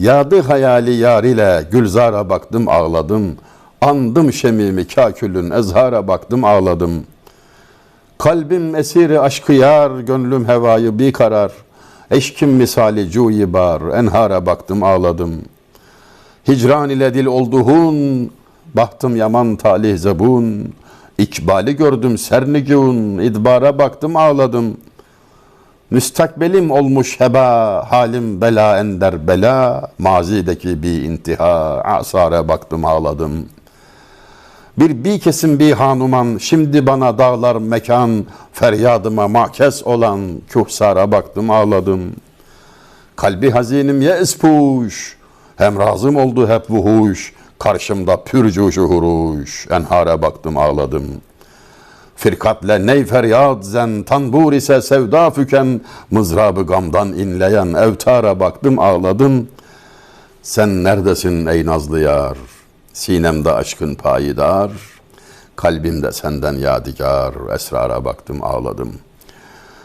Yadı hayali yar ile gülzara baktım ağladım. Andım şemimi kakülün ezhara baktım ağladım. Kalbim esiri aşkı yar, gönlüm hevayı bir karar. Eşkim misali cuyi bar, enhara baktım ağladım. Hicran ile dil olduhun, bahtım yaman talih zebun. İkbali gördüm sernigun, idbara baktım ağladım. Müstakbelim olmuş heba, halim bela ender bela, mazideki bir intiha, asara baktım ağladım. Bir bir kesim bir hanuman, şimdi bana dağlar mekan, feryadıma makes olan, kühsara baktım ağladım. Kalbi hazinim ye ispuş, hem razım oldu hep vuhuş, karşımda pürcuşu huruş, enhara baktım ağladım. Firkatle ney feryat zen, tanbur ise sevda füken, mızrabı gamdan inleyen evtara baktım ağladım. Sen neredesin ey nazlı yar? Sinemde aşkın payidar, kalbimde senden yadigar, esrara baktım ağladım.''